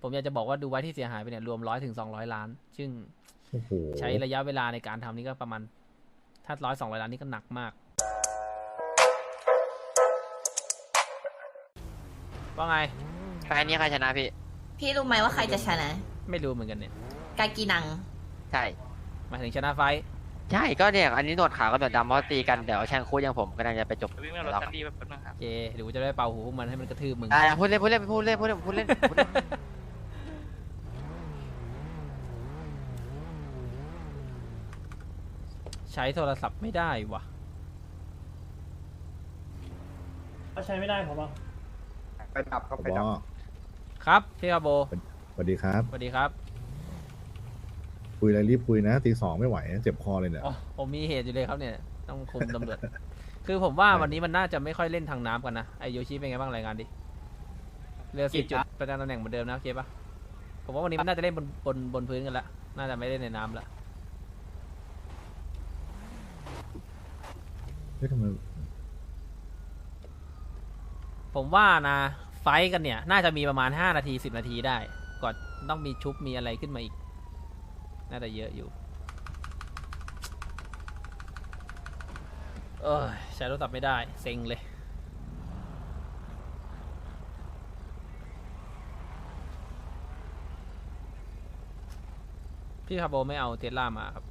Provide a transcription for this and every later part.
ผมอยากจะบอกว่าดูไว้ที่เสียหายไปเนี่ยรวมร้อยถึงสองร้อยล้าน ซึ่งโอ้โหใช้ระยะเวลาในการทำนี่ก็ประมาณ ถ้าร้อยสองร้อยล้านนี่ก็หนักมาก ว่าไงแพ้นี้ใครชนะพี่ พี่รู้ไหมว่าใครจะชนะ ไม่รู้เหมือนกันเนี่ย กากีนัง ใช่หมายถึงชนะไฟท์ใช่ก็เนี่ยอันนี้หนวดขาวกับหนวดดำเพราะตีกันเดี๋ยวแชงคูดอย่างผมกำลังจะไปจบวิ่งไปรถแล้วคันดีแบบแป๊บนึงครับโอเคเดี๋ยวกูจะได้เป่าหูพวกมันให้มันกระทืบมึงอ่าพูดเล่นพูดเล่นพูดเล่นพูดเล่นพูดเล่นพูดเล่น ใช้โทรศัพท์ไม่ได้วะก็ใช้ไม่ได้ผมว่าไปดับครับผไปบดับครับพี่คาโบสวัสดีครับ สวัสดีครับ คุยอะไรรีบคุยนะตีสองไม่ไหวเจ็บคอเลยเนี่ยอ๋อผมมีเหตุอยู่เลยครับเนี่ย ต้องคุมตำรวจ คือผมว่าวันนี้มันน่าจะไม่ค่อยเล่นทางน้ำกันนะไอโยชิเป็นไงบ้างรายงานดิเรือสี่จุดประจำตำแหน่งเหมือนเดิมนะโอเคปะผมว่าวันนี้มันน่าจะเล่นบนบนบนพื้นกันละน่าจะไม่เล่นในน้ำละ เฮ้ยทำไมผมว่านะ ไฟท์กันเนี่ย น่าจะมีประมาณห้านาทีสิบนาทีได้ ก่อนต้องมีชุบมีอะไรขึ้นมาอีก น่าจะเยอะอยู่ เออใช้โทรศัพท์ไม่ได้ เซ็งเลย พี่คาโบไม่เอาเทสลามาครับ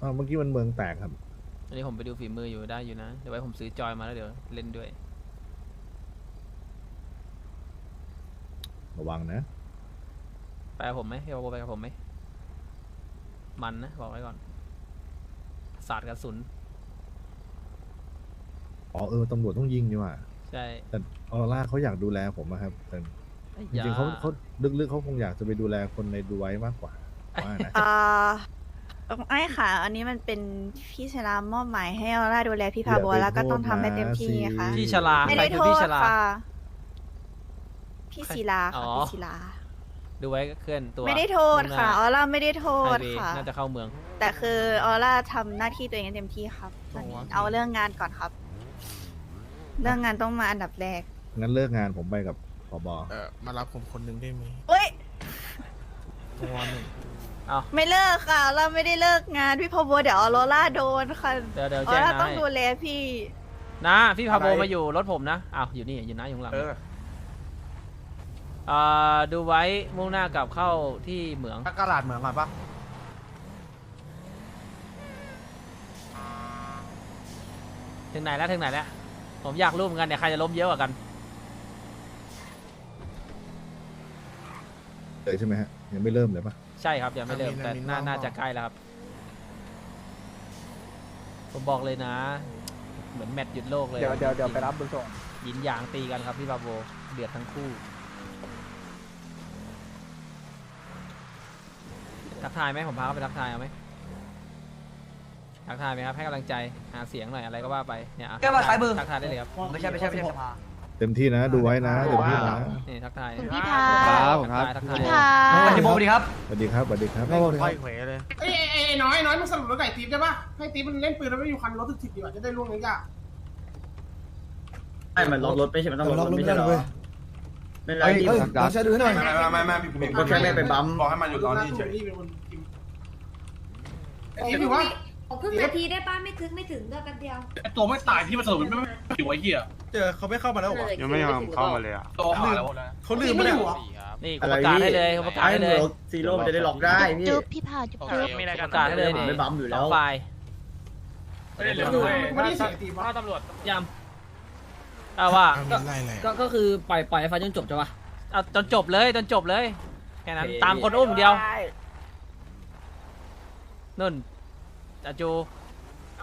อ้าวเมื่อกี้มันเมืองแตกครับ อันนี้ผมไปดูฝีมืออยู่ได้อยู่นะ เดี๋ยวไว้ผมซื้อจอยมาแล้วเดี๋ยวเล่นด้วย ระวังนะ ไปกับผมไหมพี่คาโบไปกับผมไหม มันนะ บอกไว้ก่อน ศาสตร์กระสุน อ๋อเออตำรวจต้องยิงนี่หว่าใช่แต่ออร่าเขาอยากดูแลผมนะครับแต่ไอ้จริงๆเขายเขาลึกๆเขาคงอยากจะไปดูแลคนในดูไว้มากกว่าว่านะ อ่า ไอ้ค่ะ อันนี้มันเป็นพี่ชรามมอบหมายให้ออร่าดูแลพี่พาโบอย่าไปแล้วก็ต้องทำให้โทษนะเต็มที่ค่ะสิพี่ชลาไม่ใครได้คือโทพี่ษชลา ค่ะ พี่ศิลาอ๋ค่ะอ พี่ศิลา ดูไว้ก็เคลื่อนตัวไม่ได้โทษค่ะ ออร่าไม่ได้โทไฮษเวย์ค่ะ น่าจะเข้าเมือง แต่คือออร่าทำหน้าที่ตัวเองให้เต็มที่ครับตอนนี้เอาเรื่องงานก่อนครับ เรื่องงานต้องมาอันดับแรกงั้นเลิกงานผมไปกับผบ เออมารับผมคนหนึ่งได้ไหมเอ้ยตัวหนึ่ง ไม่เลิกค่ะ เราไม่ได้เลิกงานพี่พาโบเดี๋ยวออร่าโดนค่ะเดี๋ยวเดี๋ยวออแจ้งร่านะต้องให้ดูแลพี่ นะพี่พาโบอะไร มาอยู่รถผมนะอ้าวอยู่นี่อยู่นะอยู่ข้างหลังเออเอ่อดูไว้มุ่งหน้ากลับเข้าที่เหมือง ถ้ากระดาษเหมือนก่อนปะถึงไหนแล้วถึงไหนแล้ว ผมอยากรู้เหมือนกันเนี่ยใครจะล้มเยอะกว่ากัน เลยใช่ไหมฮะยังไม่เริ่มเลยปะ ใช่ครับยังไม่เริ่มแต่น่าน่าจะใกล้แล้วครับ ผมบอกเลยนะ เหมือนแมตช์หยุดโลกเลยเดี๋ยวเดี๋ยวเดี๋ยวไปรับบุญส่งยินหยางตีกันครับพี่บาโบเดือดทั้งคู่ทักทายไหมผมพาเขาไปทักทายเอาไหมทักทายไหมครับให้กำลังใจหาเสียงหน่อยอะไรก็ว่าไปเนี่ยอะแก้วมาซ้ายมือทักทายได้เลยครับไม่ใช่ไม่ใช่ไม่ใช่สภา เต็มที่นะ ดูไว้นะเต็มที่นะนี่ทักทายคุณพี่พาทักทายทักทายพี่พาพี่โบสวัสดีครับสวัสดีครับสวัสดีครับค่อยเขวเลยเอ้ยเอ้ยเอ้ยน้อยน้อยมึงสรุปแล้วไก่ติ๊บได้ปะให้ติ๊บมันเล่นปืนแล้วไม่อยู่คันรถถึกๆดีกว่าจะได้ล่วงยากไม่มันล็อกรถไม่ใช่มันต้องล็อกรถไม่ใช่เหรอไม่เป็นไรพี่เราใช้ดูให้หน่อยไม่ไม่ไม่ไม่ผมก็แค่ไม่ไปบัมป์บอกให้มันอยู่ตอนนี้เฉยเป็นคนกินติ๊บอยู่ว่า ขอครึ่งนาทีได้ป้าไม่ถึงไม่ถึงเดือนกันเดียวตัวไม่ตายที่มันสรุปมันไม่อยู่ไอ้เหี้ยเจอเขาไม่เข้ามาแล้วเหรอยังไม่ยอมเข้ามาเลยอะตัวหาแล้วเขาลืมไม่ได้เหรอนี่กูประกาศให้เลยกูประกาศให้เลยซีโร่มันจะได้ล็อกได้พี่จุ๊บพี่พาจุ๊บจุ๊บมีอะไรปกันระกาศให้เลยผมนี่ไม่บัมป์อยู่สแล้อวงฝ่ายไม่ได้ไม่ได้เสียติ๊บวะถ้าตำรวจยำเอาว่าเอาไล่เลยก็ก็คือปล่อยปล่อยให้ไฟจนจบใช่ปะเอาจนจบเลยจนจบเลยแค่นั้นตามคนอุ้มอย่างเดียวนุ่น อาจู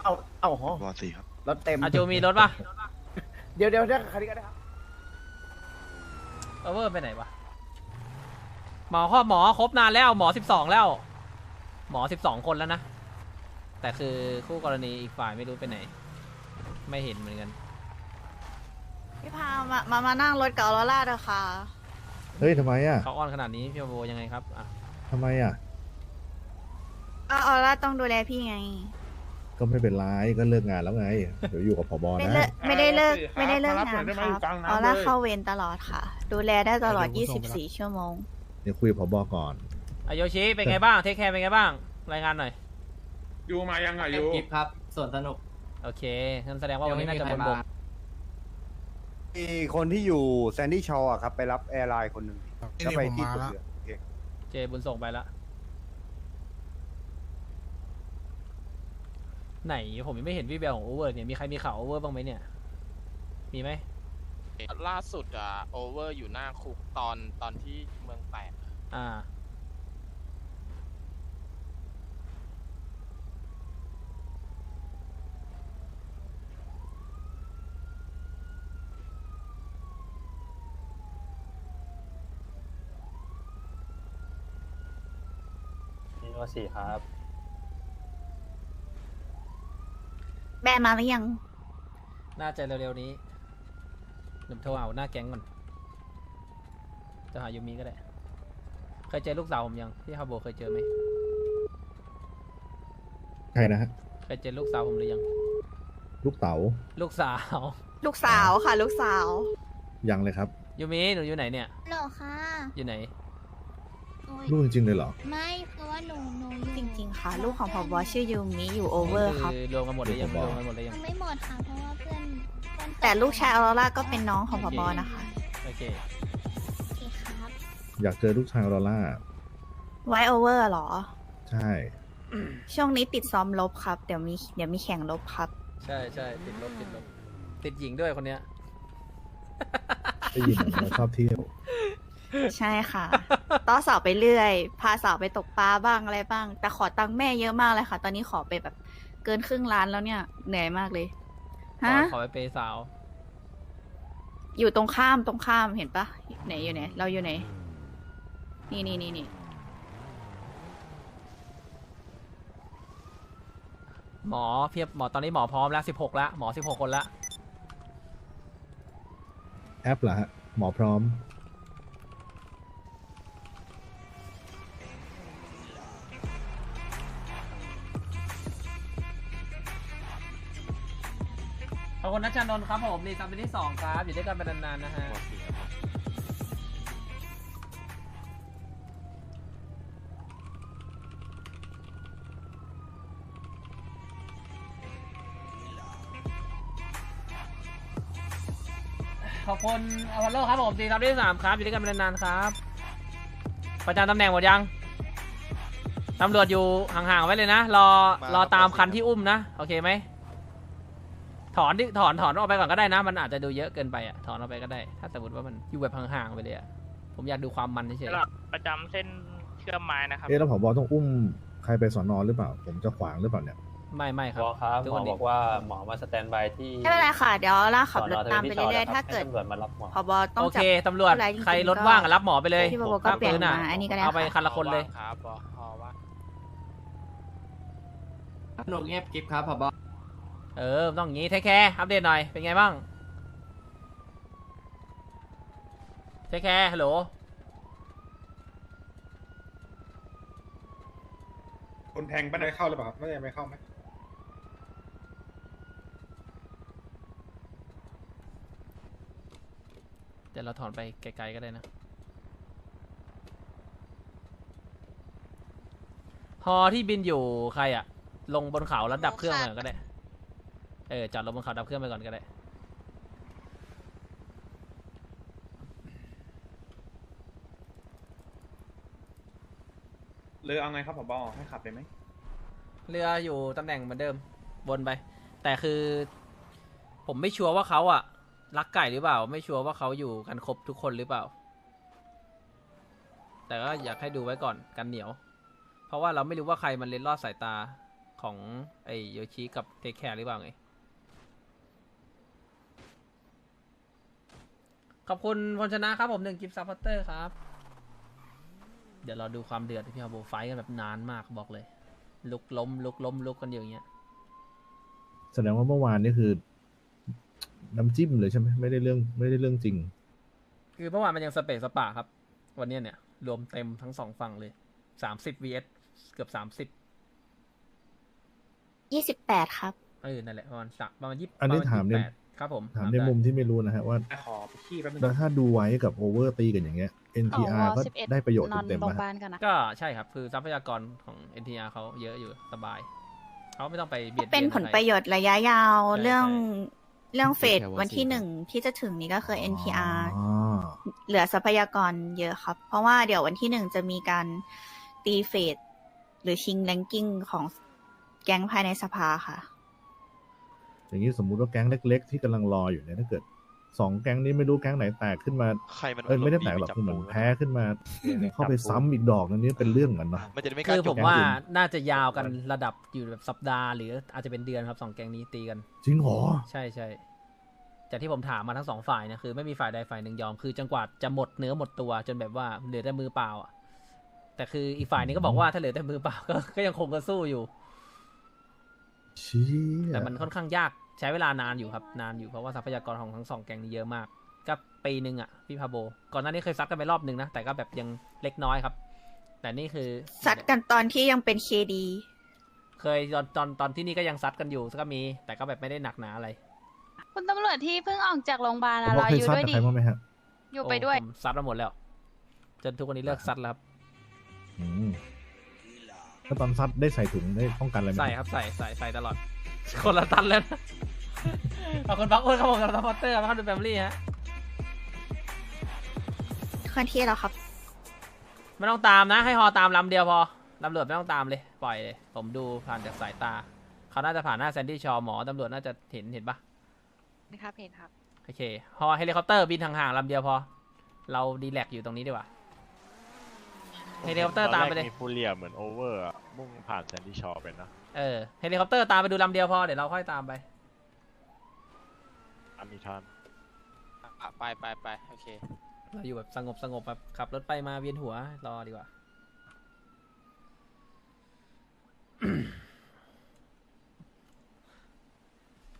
เอาเอาหอวอสี่ครับ รถเต็มอาจูมีรถปะเดี๋ยวเดี๋ยวเดี๋ยวคันนี้ก็ได้ครับเอเวอร์ไปไหนวะหมอครอบหมอครบนานแล้วหมอสิบสองแล้ว หมอสิบสองคนแล้วนะ แต่คือคู่กรณีอีกฝ่ายไม่รู้ไปไหน ไม่เห็นเหมือนกัน พี่พามามามานั่งรถกับออร่าเถอะค่ะ เฮ้ยทำไมอะเขาอ้อนขนาดนี้พี่โบยังไงครับอะทำไมอะ ก็ออร่าต้องดูแลพี่ไง ก็ไม่เป็นไรก็เลิกงานแล้วไง เดี๋ยวอยู่กับผบไม่นะเลิกไม่ได้เลิกครับไม่ได้เลิกมารับงานหน่อยได้ไหมครับกลางน้ำออร่าเลย เข้าเวรตลอดค่ะ ดูแลได้ตลอดเดี๋ยวผมส่งไปละ24 ชั่วโมง เดี๋ยวคุยกับผบก่อน อาโยชิเป็นไงบ้างเทคแคร์เป็นไงบ้าง รายงานหน่อยยูมายังอะยูกิฟครับ ส่วนสนุกโอเคงั้นแสดงว่าวันนี้น่าจะบนบกมีคนที่อยู่แซนดี้ชอว์ครับ ไปรับแอร์ไลน์คนหนึ่งนี่แล้วไปผมที่มาตัวละเรือโอเคเจบุญส่งไปละ ไหนผมยังไม่เห็นวิแววของโอเวอร์เนี่ยมีใครมีข่าวโอเวอร์บ้างไหมเนี่ย มีไหมล่าสุดอะโอเวอร์อยู่หน้าคุกตอนตอนที่เมืองแตกอ่านิโนสี่ครับ แบนมาหรือยัง น่าจะเร็วๆนี้หนุ่มโทรเอาหน้าแก๊งก่อนจะหายูมิก็ได้ เคยเจอลูกสาวผมยัง พี่ฮาโบเคยเจอไหม ใครนะฮะเคยเจอลูกสาวผมหรือยัง ลูกเต๋าลูกสาว ลูกสาวค่ะ ลูกสาว ยังเลยครับ ยูมิหนูอยู่ไหนเนี่ย หรอค่ะ อยู่ไหน ลูกจริงๆเลยเหรอ ไม่เพราะว่าหนูหนูอยู่จริง ๆ ค่ะ ลูกของผบชื่อยูมิอยู่โอเวอร์ครับคือรวมกันหมดเลยยังผมบอกรวมกันหมดเลยยังยังไม่หมดค่ะเพราะว่าเพื่อนเพื่อนแต่ลูกชายออร่าก็เป็นน้องของผบนะคะ โอเคโอเคครับอยากเจอลูกชายออโรล่า ไว้โอเวอร์เหรอ ใช่ ช่วงนี้ติดซ้อมลบครับ เดี๋ยวมีเดี๋ยวมีแข่งลบครับ ใช่ใช่ติดลบติดลบติดหญิงด้วยคนเนี้ย ได้ยินว่าชอบเที่ยว ใช่ค่ะต้อสาวไปเรื่อย พาสาวไปตกปลาบ้างอะไรบ้าง แต่ขอตังค์แม่เยอะมากเลยค่ะ ตอนนี้ขอไปแบบเกินครึ่งล้านแล้วเนี่ยเหนื่อยมากเลยขอฮะขอไปเปย์สาว อยู่ตรงข้ามตรงข้ามเห็นปะไหนอยู่ไหน เราอยู่ไหน นี่นี่นี่นี่หมอเพียบหมอตอนนี้หมอพร้อมแล้วสิบหกแล้วหมอสิบหกคนละ แอปเหรอฮะหมอพร้อม อบคุณนัชชานนท์ครับผมรีซัมเป็นที่สองครับอยู่ด้วยกันเป็นนานๆนะฮะขอบคุณอวันโลครับผมตีซัมที่สามครับอยู่ด้วยกันเป็นนานๆครับ ประจำตำแหน่งหมดยังตำรวจอยู่ห่างๆไว้เลยนะ รอรอตามคันที่อุ้มนะ โอเคไหม ถอนดิถอนถอนออกไปก่อนก็ได้นะ มันอาจจะดูเยอะเกินไปอะถอนออกไปก็ได้ ถ้าสมมติว่ามันอยู่แบบห่างๆไปเลยอะผมอยากดูความมันเฉยประจำเส้นเชื่อมไม้นะครับเอ๊ะแล้วผบต้องอุ้มใครไปสอนอหรือเปล่า ผมจะขวางหรือเปล่าเนี่ยๆไม่ไม่ครับครับทุกหมคอนนี้ บอกว่าหมอมาสแตนบายที่ไม่เป็นไรค่ะ เดี๋ยวล่าขับรถสนตามไปเรื่อยๆ ถ้าเกิดให้ตำรวจมารับหมอ พบต้อโองเคจับตำรวจผู้ร้ายจริงๆใครรถก็ว่างอะรับหมอไปเลยที่บอกก็เปลี่ยนปืะมาอันนี้ก็ได้เอาไปค่ะ คันละคนเลย ครับพอพอว่าสนุกเงียบกิฟครับผบ เออต้องอย่างงี้เทคแคร์อัปเดตหน่อย เป็นไงบ้างเทคแคร์ฮัลโหลคนแทงไม่ได้เข้าหรือเปล่าไม่ได้ไม่เข้าไหมเดี๋ยวเราถอนไปไกลๆก็ได้นะ ฮอที่บินอยู่ใครอะลงบนเขาแล้วดับเครื่องไปก่อนก็ได้ เออจอดลงบนเขาดับเครื่องไปก่อนก็ได้ เรือเอาไงครับผบให้ขับเลยไหมเรืออยู่ตำแหน่งเหมือนเดิมวนไป แต่คือ ผมไม่ชัวร์ว่าเขาอะรักไก่หรือเปล่า ไม่ชัวร์ว่าเขาอยู่กันครบทุกคนหรือเปล่า แต่ก็อยากให้ดูไว้ก่อนกันเหนียว เพราะว่าเราไม่รู้ว่าใครมันเล็ดลอดสายตาของไอโยชิกับเทคแคร์หรือเปล่าไง ขอบคุณพลชนะครับผมหนึ่งกิฟต์ซัพพอร์เตอร์ครับ เดี๋ยวเราดูความเดือดที่พี่อาโบไฟท์กันแบบนานมากบอกเลย ลุกล้ม ลุกล้มลุกกันอยู่อย่างเงี้ย แสดงว่าเมื่อวานนี่คือ น้ำจิ้มเลยใช่ไหมไม่ได้เรื่องไม่ได้เรื่องจริง คือเมื่อวานมันยังสเปซสปะครับ วันเนี้ยเนี่ย รวมเต็มทั้งสองฝั่งเลยสามสิบ vs เกือบสามสิบยี่สิบแปดครับ เออนั่นแหละประมาณสักประมาณยี่อันนี้ประณถามเนี่ย28 ครับผมถามในได้มุมที่ไม่รู้นะฮะว่าขอไปขี้แป๊บนึงแล้วถ้าดูไว้กับโอเวอร์ตีกันอย่างเงี้ย NTR ก็ได้ประโยชน์เต็มๆนะฮะก็ใช่ครับคือทรัพยากรของ NTR เขาเยอะอยู่สบายเขาไม่ต้องไปเบียดเป็นบียผลใคประโยชน์ระยะยาวใช่เรื่องใช่เรื่องเฟสแค่ว่าวันที่สี่หนึ่งที่จะถึงนี้ก็คือ NTR อ๋อเหลือทรัพยากรเยอะครับ เพราะว่าเดี๋ยววันที่หนึ่งจะมีการตีเฟสหรือชิงแรงกิ้งของแก๊งภายในสภาค่ะ อย่างนี้สมมุติว่าแก๊งเล็ก ๆ ที่กำลังรออยู่เนี่ยถ้าเกิดสองแก๊งนี้ไม่รู้แก๊งไหนแตกขึ้นมาใครมันเอ้ยไม่ได้แตกหรอกคือเหมือนแพ้ขึ้นมา เข้าไปซ้ำอีกดอกนึงนี่เป็นเรื่องเหมือนกันเนาะมันจะได้ไม่กคืล้าอจผบมว่าน่าจะยาวกันระดับอยู่แบบสัปดาห์หรืออาจจะเป็นเดือนครับสองแก๊งนี้ตีกัน จริงเหรอ ใช่ใช่จากที่ผมถามมาทั้งสองฝ่ายนะคือไม่มีฝ่ายใดฝ่ายหนึ่งยอมคือจนกว่าจะหมดเนื้อหมดตัว จนแบบว่าเหลือแต่มือเปล่าอะแต่คืออีกฝ่ายนี้ก็บอกว่าถ้าเหลือแต่มือเปล่าก็ก็ยังคงจะสู้อยู่เชี่ย แต่มันค่อนข้างยากใช้เวลานานอยู่ครับ นานอยู่เพราะว่าทรัพยากรของทั้งสองแก๊งนี้เยอะมาก ก็ปีหนึ่งอะพี่พาโบ ก่อนหน้านี้เคยซัดกันไปรอบหนึ่งนะ แต่ก็แบบยังเล็กน้อยครับ แต่นี่คือซัดกันตอนที่ยังเป็นเคดีเคยตอนตอนตอนที่นี่ก็ยังซัดกันอยู่ก็มี แต่ก็แบบไม่ได้หนักหนาอะไรคุณตำรวจที่เพิ่งออกจากโรงพยาบาลผมอะบอกรอเคอยยู่ซัดด้วยกับดิใครบ้างไหมฮะอยู่ไปด้วยโผมซัดมาหมดแล้ว จนทุกวันนี้เลิกซัดแล้วครับ อืมแล้วตอนซัดได้ใส่ถุงได้ป้องกันอะไรไหมใส่ครับใส่ใส่ใส่ตลอด คนละตันแล้วนะขอบคุณบักโอ้ยครับผมกับซัพพอร์เตอร์ครับดูแฟมิลี่ฮะเคลื่อนที่แล้วครับ ไม่ต้องตามนะ ให้ฮอตามลำเดียวพอตำรวจไม่ต้องตามเลยปล่อยเลย ผมดูผ่านจากสายตา เขาน่าจะผ่านหน้าแซนดี้ชอว์หมอตำรวจน่าจะเห็นเห็นปะนะครับเห็นครับ โอเคฮอเฮลิคอปเตอร์บินห่างๆลำเดียวพอ เราดีแลกอยู่ตรงนี้ดีกว่า เฮลิคอปเตอร์ตามไปเลย มีฟูเรียเหมือนโอเวอร์มุ่งผ่านแซนดี้ชอเป็นนะเออ เฮลิคอปเตอร์ตามไปดูลำเดียวพอ เดี๋ยวเราค่อยตามไป อันนี้ทันอะไปไปไปโอเค เราอยู่แบบสงบสงบแบบขับรถไปมาเวียนหัว รอดีกว่า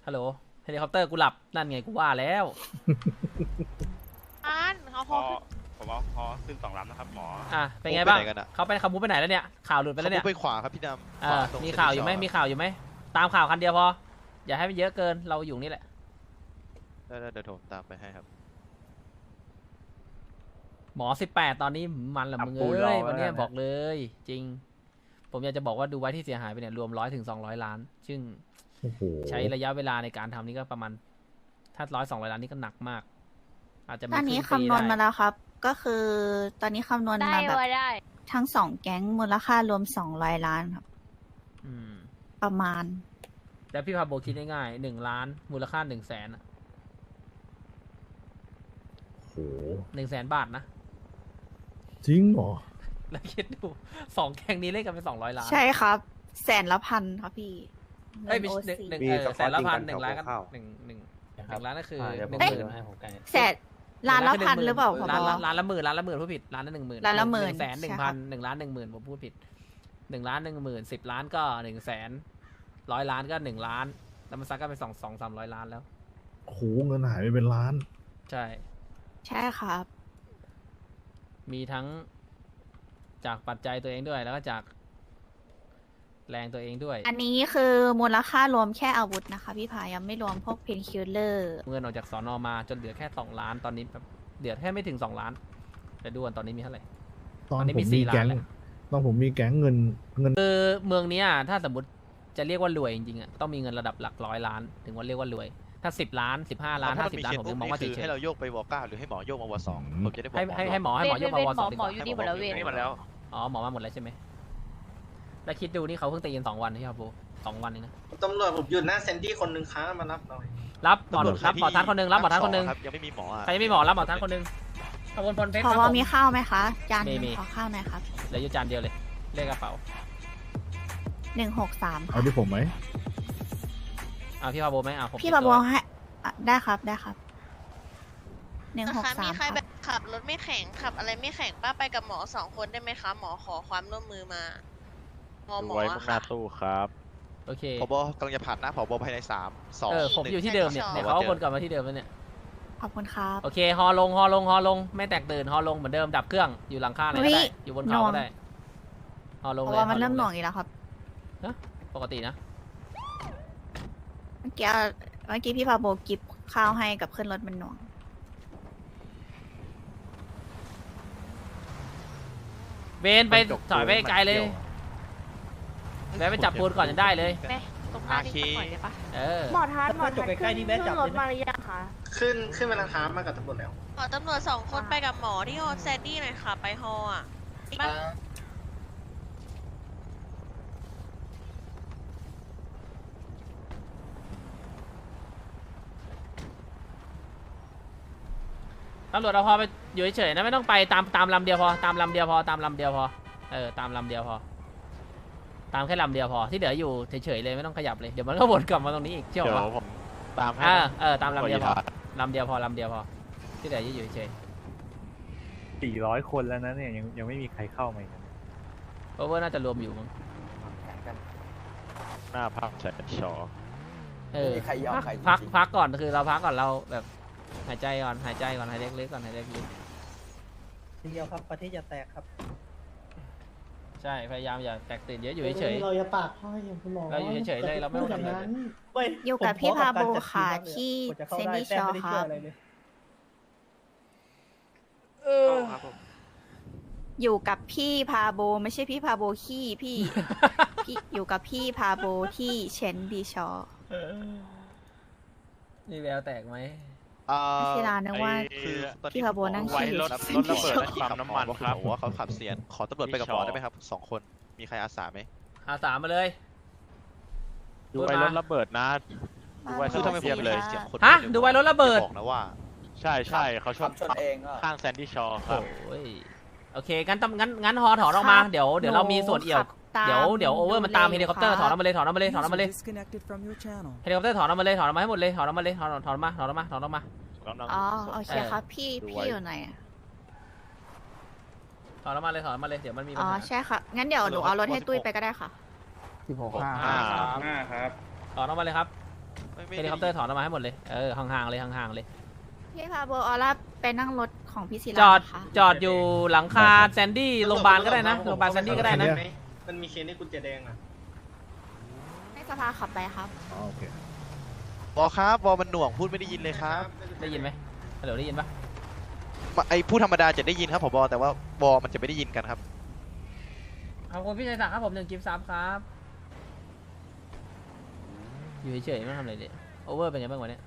ฮัลโหล เฮลิคอปเตอร์กูหลับ นั่นไงกูว่าแล้วอ่านเขาพอ ผมเอาพอขึ้นสองลำนะครับหมออะเป็นไงบ้างไปไหนกันอะเขาไปขมุดไปไหนแล้วเนี่ยข่าวหลุดไปแล้วเนี่ยไปขวาครับพี่ดำเอขวอตรงมีข่าวอยู่ไหม Sandy Shore มีข่าวอยู่ไหมตามข่าวคันเดียวพออย่าให้มันเยอะเกินเราอยู่นี่แหละได้ได้เดี๋ยวผมตามไปให้ครับ หมอสิบแปดตอนนี้มันละมึงอะปูรเอ้อยไว้วันเนี้ยแล้วนะบอกเลย จริง ผมอยากจะบอกว่าดูไว้ที่เสียหายไปเนี่ยรวมร้อยถึงสองร้อยล้าน ซึ่งโอ้โหใช้ระยะเวลาในการทำนี่ก็ประมาณ ถ้าร้อยสองร้อยล้านนี่ก็หนักมาก อาจจะมีตอนนี้รึ่งปีคำนวณได้มาแล้วครับ ก็คือตอนนี้คำนวณได้มาแบบ ว่าได้ ทั้งสองแก๊งมูลค่ารวมสองร้อยล้านครับ อืม ประมาณ แต่พี่พาโบคิดง่ายๆหนึ่งล้าน มูลค่าหนึ่งแสนโอ้โหหนึ่งแสนบาทนะ จริงเหรอ แล้วคิดดู สองแข่งนี้เล่นกันไปสองร้อยล้านใช่ครับ แสนละพันครับพี่เอ้ยเงิไม่นใช่หนึ่งหนึ่ง OC มีเออสกอร์แสนละพันจริงกันหนึ่งล้านก็คร่าวๆหนึ่งหนึ่งหนึ่งล้านก็คือหเดี๋ยวนึ่ผมงหดูมื่นให้ผมใกล้แสน ล้านละพันหรือเปล่าพล้านบล้านล้านละหมื่นล้านละหมื่นผู้ผิดล้านละหนึ่งหมื่นล้านละหมื่นนึ่งแสนหนึ่งใช่พัครันบหนึ่งล้านหนึ่งหมื่นผมพูดผิดหนึ่งล้านหนึ่งหมื่นสิบล้านก็หนึ่งแสนร้อยล้านก็หนึ่งล้าน แล้วมันซักก็เป็นสองสองสามร้อยล้านแล้ว โอ้โหเงินหายไปเป็นล้าน ใช่ ใช่ครับ มีทั้งจากปัจจัยตัวเองด้วยแล้วก็จาก แรงตัวเองด้วยอันนี้คือมูลค่ารวมแค่อาวุธนะคะ พี่พายังไม่รวมพวกเพนคิลเลอร์เงินออกจากสอนอมาจนเหลือแค่สองล้านตอนนี้แบบเหลือแค่ไม่ถึงสองล้านแต่ดูกันตอนนี้มีเท่าไหร่ ตอนตอนนี้ผมีมสี่มีแก๊งล้านแล้ว ตอนผมมีแก๊งเงินเงินคือเมืองเนี้ยถ้าสมมติจะเรียกว่ารวยจริงๆอะต้องมีเงินระดับหลักร้อยล้าน ถึงว่าเรียกว่ารวย ถ้าสิบล้านสิบห้าล้านถ้าห้ามันสิบมีล้านเขียนผมยังมองว่าปุ๊เฉบนี่คือยให้เราโยกไปวอก้าหรือให้หมอโยกมาวอสองผมจะได้บอกให้ให้ให้หมอให้หมอยกมาวอสองดีกว่าหมออยู่ดีหมดแล้วเวรนี่หมดแล้วอ๋อหมอมาหมดแล้วใช่ไหม แล้วคิดดูนี่เขาเพิ่งตีกันสองวันที่ครับโบสองวันเองนะตำรวจผมหยุดหน้าเซนดี้คนหนึ่งค้ามารับหน่อยรับหมอรับหมอทันคนหนึงรับหมอทันคนหนึงครับยังไม่มีหมออะใครยังไม่หมอรับหมอทันคนหนึงขอบคุณพลเพชรพคอรับว่าผมมีข้าวไหมคะ จานหมีนึ่งมีขอข้าวหน่อยครับเหลืออยู่จานเดียวเลย เลขกระเป๋าหนึ่งหกสามเอาที่ผมไหมเอาพี่พาโบไหมเอาผมพี่ติดบาตับัววให้อะได้ครับได้ครับหนึ่งหกนะคะสามีมใครคแบรับบขับรถไม่แข็งขับอะไรไม่แข็งป้าไปกับหมอสองคนได้ไหมคะ หมอขอความร่วมมือมา หมอหดูมอไว้อะมุ่งหน้าค่ะตู้ครับ โอเคผบกำลังจะผ่านหน้าผบภายในสามสองเออผมหนึ่งอยู่ที่เดิมเนี่ยสองเนี่ยเขาวนกลับมาที่เดิมแล้วเนี่ยขอบคุณครับโอเคฮอลงฮอลงฮอลง ไม่แตกตื่นฮอลงเหมือนเดิมดับเครื่องอยู่หลังคาเลยก็เฮ้ได้ยอยู่บนเขาหน่วก็งได้ฮอลงเพเลยราะว่ามันฮอลเริ่มหน่วงลยอีกแล้วครับปกตินะเมื่อกี้เมื่อกี้พี่พาโบกิบข้าวให้กับขึ้นรถมันหน่วงเบนไปถอยไปไกลเลย แวะไปจับปูนก่อนจะได้เลยไปตรงหน้านี่ก่อนได้ปะเออ หมอทัศหมอทัศขึ้นขึ้นรถมาหรือยังคะขึ้นขึ้นมาแล้วครับมากับตำรวจแล้วขอตำรวจสองคนไปกับหมอที่ฮอแซนดี้หน่อยค่ะ ไปฮออะปะตำรวจเอาพอไปอยู่เฉยๆนะไม่ต้องไปตามตามลำเดียวพอตามลำเดียวพอตามลำเดียวพอเออตามลำเดียวพอ ตามแค่ลำเดียวพอที่เหลืออยู่เฉยๆเลยไม่ต้องขยับเลยเดี๋ยวมันก็วนกลับมาตรงนี้อีกเชื่อเดี๋ยวปะผมตามให้อ่านะเออตามลำเดียวพอขออนุญาตลำเดียวพอลำเดียวพอที่เหลืออยู่เฉยสี่ร้อยคนแล้วนะเนี่ยยังยังไม่มีใครเข้ามาๆโอเวอร์น่าจะรวมอยู่มั้งหน้าภาพแสนชอเออไม่มีใครยอมพักใครจริงๆ พักพักก่อนคือเราพักก่อนเราแบบหายใจก่อนหายใจก่อนหายใจลึกๆก่อนหายใจลึก ทีเดียวครับ ประเทศจะแตกครับๆ ใช่พยายามอย่าแตกตื่นเยอะอยู่เฉย เราอย่าปากพ่ออย่างคุณหมอเราอยู่เฉยๆเลยเราไม่ต้องทำอะไรเลยอยู่กับพี่พาโบค่ะที่เซนดี้ชอครับครับผมอยู่กับพี่พาโบไม่ใช่พี่พาโบขี้พี่พี่อยู่กับพี่พาโบที่เชนดีชอๆนี่แววแตกไหม เอ่อที่ร้านนึกว่า คือตอนนี้พี่พาโบนั่งไว้ขี่รถอยู่รถระเบิดที่และปั๊มน้ำมันครับ ว่าเขาขับเสียน ขอตำรวจไปกับหมอได้ไหมครับสองคน มีใครอาสาไหม อาสามมาเลย ดูไว้รถระเบิดนะมาดูไว้คือทำไมผมสี่ได้ยินห้าเสียงคนฮะพูอยู่ดูไว้รถระเบิดอย่าบอกนะว่า ใช่ใช่เขาชนชนเองก็ ข้างแซนดี้ชอครับ โอ้ย โอเค งั้นต้องงั้นงั้นฮอถอนออกมา เดี๋ยวเดี๋ยวเรามีส่วนเอี่ยวขับ ตามเดี๋ยวเดี๋ยวโอเวอร์มันตามเฮลิคอปเตอร์ถอนออกมาเลยถอนออกมาเลยถอนออกมาเลย disconnected from your channel. เฮลิคอปเตอร์ถอนออกมาเลยถอนออกมาให้หมดเลยถอนออกมาเลยถอนถอนออกมาถอนออกมาถอนออกมากำลังอ๋อโอเคเออครับพี่ดูพี่ไว้อยู่ไหนอะถอนออกมาเลยถอนออกมาเลยเดี๋ยวมันมีปัอ๋ญอหาใช่ค่ะงั้นเดี๋ยวหนูเอารถให้ตุ้ยไปก็ได้ค่ะ สิบหกห้าห้าห้าครับถอนออกมาเลยครับไม่ไม่เฮลิคอปเตอร์ถอนออกมาให้หมดเลยเออห่างๆเลยห่างๆเลย พี่พาโบออร่าไปนั่งรถของพี่ศิลาจอด นะคะ จอดอยู่หลังคาแซนดี้โรงพยาบาลก็ได้นะโรงพยาบาลแซนดี้ก็ได้นะ มันมีเคสที่กุญแจแดงอะ ให้สภาขับไปครับอ๋อโอเค บอครับบอมันหน่วงพูดไม่ได้ยินเลยครับได้ยินไหมฮัลโหลได้ยินปะมาไอผู้ธรรมดาจะได้ยินครับผบแต่ว่าบอมันจะไม่ได้ยินกันครับ ขอบคุณพี่ชัยศักดิ์ครับผมหนึ่งกิฟต์ซับครับ อยู่เฉยๆไม่ทำอะไรเลยโอเวอร์เป็นไงบ้างวันนี้